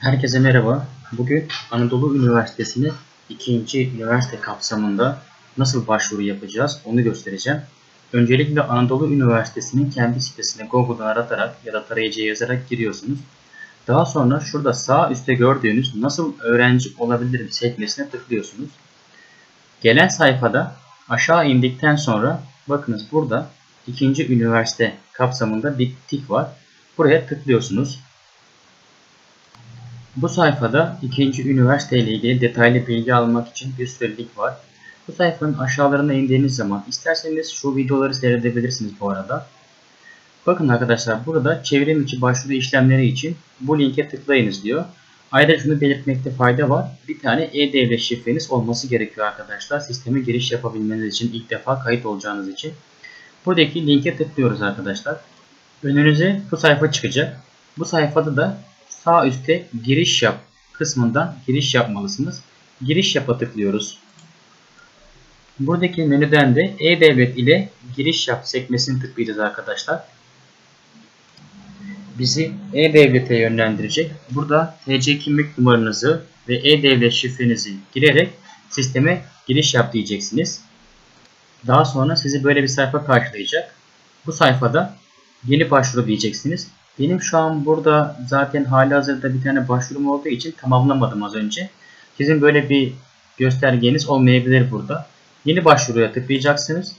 Herkese merhaba. Bugün Anadolu Üniversitesi'ne ikinci üniversite kapsamında nasıl başvuru yapacağız onu göstereceğim. Öncelikle Anadolu Üniversitesi'nin kendi sitesine Google'dan aratarak ya da tarayıcıya yazarak giriyorsunuz. Daha sonra şurada sağ üstte gördüğünüz nasıl öğrenci olabilirim sekmesine tıklıyorsunuz. Gelen sayfada aşağı indikten sonra bakınız burada ikinci üniversite kapsamında bir tik var. Buraya tıklıyorsunuz. Bu sayfada ikinci üniversite ile ilgili detaylı bilgi almak için bir sürü link var. Bu sayfanın aşağılarına indiğiniz zaman isterseniz şu videoları seyredebilirsiniz bu arada. Bakın arkadaşlar burada çevrim içi başvuru işlemleri için bu linke tıklayınız diyor. Ayrıca şunu belirtmekte fayda var. Bir tane e-devlet şifreniz olması gerekiyor arkadaşlar. Sisteme giriş yapabilmeniz için ilk defa kayıt olacağınız için. Buradaki linke tıklıyoruz arkadaşlar. Önünüze bu sayfa çıkacak. Bu sayfada da sağ üstte giriş yap kısmından giriş yapmalısınız. Giriş yapa tıklıyoruz. Buradaki menüden de e-devlet ile giriş yap sekmesini tıklayacağız arkadaşlar. Bizi e-devlete yönlendirecek. Burada TC kimlik numaranızı ve e-devlet şifrenizi girerek sisteme giriş yap diyeceksiniz. Daha sonra sizi böyle bir sayfa karşılayacak. Bu sayfada yeni başvuru diyeceksiniz. Benim şu an burada zaten hali hazırda bir tane başvurum olduğu için tamamlamadım az önce. Sizin böyle bir göstergeniz olmayabilir burada. Yeni başvuruya tıklayacaksınız.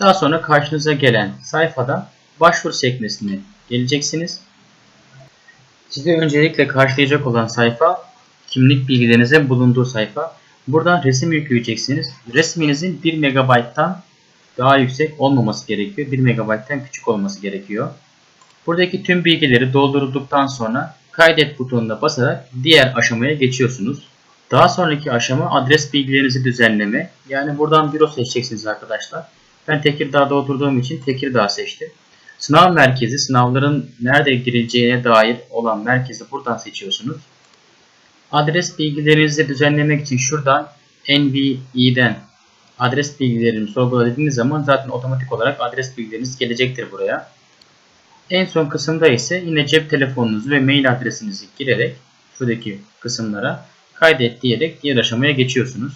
Daha sonra karşınıza gelen sayfada başvuru sekmesine geleceksiniz. Size öncelikle karşılayacak olan sayfa kimlik bilgilerinizin bulunduğu sayfa. Buradan resim yükleyeceksiniz. Resminizin 1 MB'tan daha yüksek olmaması gerekiyor. 1 MB'tan küçük olması gerekiyor. Buradaki tüm bilgileri doldurulduktan sonra kaydet butonuna basarak diğer aşamaya geçiyorsunuz. Daha sonraki aşama adres bilgilerinizi düzenleme. Yani buradan büro seçeceksiniz arkadaşlar. Ben Tekirdağ'da oturduğum için Tekirdağ seçtim. Sınav merkezi, sınavların nerede girileceğine dair olan merkezi buradan seçiyorsunuz. Adres bilgilerinizi düzenlemek için şuradan NVE'den adres bilgilerini sorgula zaman zaten otomatik olarak adres bilgileriniz gelecektir buraya. En son kısımda ise yine cep telefonunuzu ve mail adresinizi girerek şuradaki kısımlara kaydet diyerek diğer aşamaya geçiyorsunuz.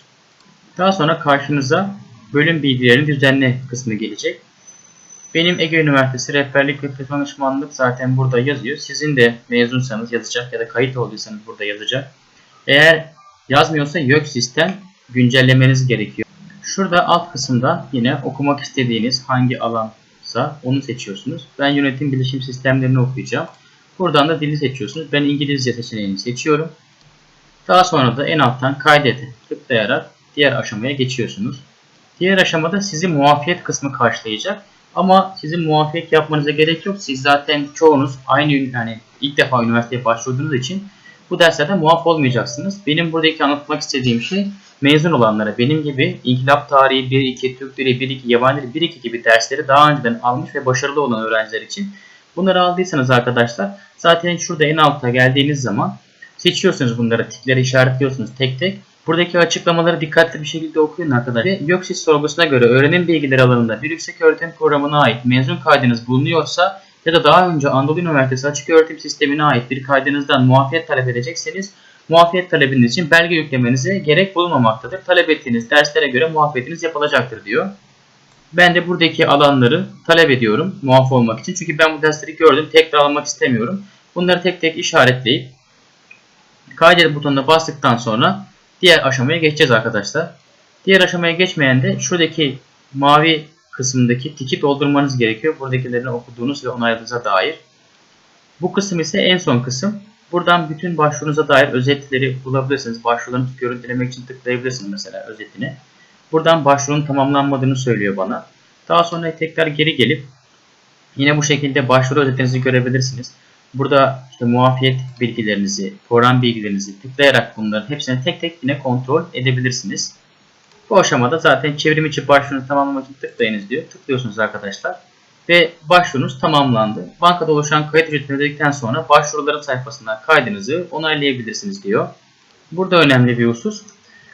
Daha sonra karşınıza bölüm bilgilerini düzenle kısmı gelecek. Benim Ege Üniversitesi Rehberlik ve Danışmanlık zaten burada yazıyor. Sizin de mezunsanız yazacak ya da kayıt olduysanız burada yazacak. Eğer yazmıyorsa YÖK sistem güncellemeniz gerekiyor. Şurada alt kısımda yine okumak istediğiniz hangi alansa onu seçiyorsunuz. Ben yönetim bilişim sistemlerini okuyacağım. Buradan da dili seçiyorsunuz. Ben İngilizce seçeneğini seçiyorum. Daha sonra da en alttan kaydete tıklayarak diğer aşamaya geçiyorsunuz. Diğer aşamada sizi muafiyet kısmı karşılayacak. Ama sizin muafiyet yapmanıza gerek yok. Siz zaten çoğunuz aynı yani ilk defa üniversiteye başvurduğunuz için bu derslerde muaf olmayacaksınız. Benim buradaki anlatmak istediğim şey mezun olanlara benim gibi İnkılap Tarihi 1-2, Türk Dili 1-2, Yabancı Dil 1-2 gibi dersleri daha önceden almış ve başarılı olan öğrenciler için. Bunları aldıysanız arkadaşlar zaten şurada en altta geldiğiniz zaman seçiyorsunuz bunları, tikleri işaretliyorsunuz tek tek. Buradaki açıklamaları dikkatli bir şekilde okuyun arkadaşlar. YÖKSİS sorgusuna göre öğrenim bilgileri alanında bir yüksek öğretim programına ait mezun kaydınız bulunuyorsa ya da daha önce Anadolu Üniversitesi Açık Öğretim Sistemi'ne ait bir kaydınızdan muafiyet talep edecekseniz muafiyet talebiniz için belge yüklemenize gerek bulunmamaktadır. Talep ettiğiniz derslere göre muafiyetiniz yapılacaktır diyor. Ben de buradaki alanları talep ediyorum muaf olmak için. Çünkü ben bu dersleri gördüm. Tekrar almak istemiyorum. Bunları tek tek işaretleyip kaydet butonuna bastıktan sonra diğer aşamaya geçeceğiz arkadaşlar. Diğer aşamaya geçmeyen de şuradaki mavi kısmındaki tiki doldurmanız gerekiyor. Buradakilerini okuduğunuz ve onayladığınıza dair. Bu kısım ise en son kısım. Buradan bütün başvurunuza dair özetleri bulabilirsiniz. Başvurularınızı görüntülemek için tıklayabilirsiniz mesela özetine. Buradan başvurunun tamamlanmadığını söylüyor bana. Daha sonra tekrar geri gelip yine bu şekilde başvuru özetinizi görebilirsiniz. Burada işte muafiyet bilgilerinizi, program bilgilerinizi tıklayarak bunların hepsini tek tek yine kontrol edebilirsiniz. Bu aşamada zaten çevrim içi başvurunuzu tamamlamak için tıklayınız diyor. Tıklıyorsunuz arkadaşlar. Ve başvurunuz tamamlandı. Bankada oluşan kayıt ücretini ödedikten sonra başvuruların sayfasından kaydınızı onaylayabilirsiniz diyor. Burada önemli bir husus.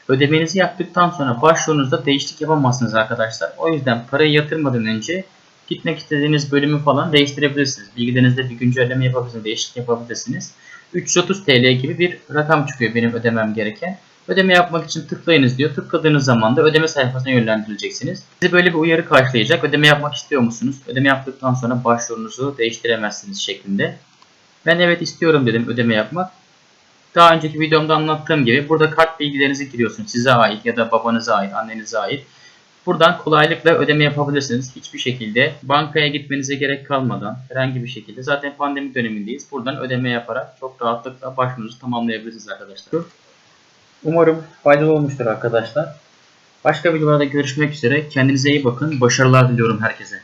Ödemenizi yaptıktan sonra başvurunuzda değişiklik yapamazsınız arkadaşlar. O yüzden parayı yatırmadan önce gitmek istediğiniz bölümü falan değiştirebilirsiniz. Bilgilerinizde bir güncelleme yapabilirsiniz, değişiklik yapabilirsiniz. 330 TL gibi bir rakam çıkıyor benim ödemem gereken. Ödeme yapmak için tıklayınız diyor. Tıkladığınız zaman da ödeme sayfasına yönlendirileceksiniz. Sizi böyle bir uyarı karşılayacak. Ödeme yapmak istiyor musunuz? Ödeme yaptıktan sonra başvurunuzu değiştiremezsiniz şeklinde. Ben evet istiyorum dedim ödeme yapmak. Daha önceki videomda anlattığım gibi burada kart bilgilerinizi giriyorsunuz. Size ait ya da babanıza ait, annenize ait. Buradan kolaylıkla ödeme yapabilirsiniz. Hiçbir şekilde bankaya gitmenize gerek kalmadan herhangi bir şekilde. Zaten pandemi dönemindeyiz. Buradan ödeme yaparak çok rahatlıkla başvurunuzu tamamlayabilirsiniz arkadaşlar. Umarım faydalı olmuştur arkadaşlar. Başka videolarda görüşmek üzere. Kendinize iyi bakın. Başarılar diliyorum herkese.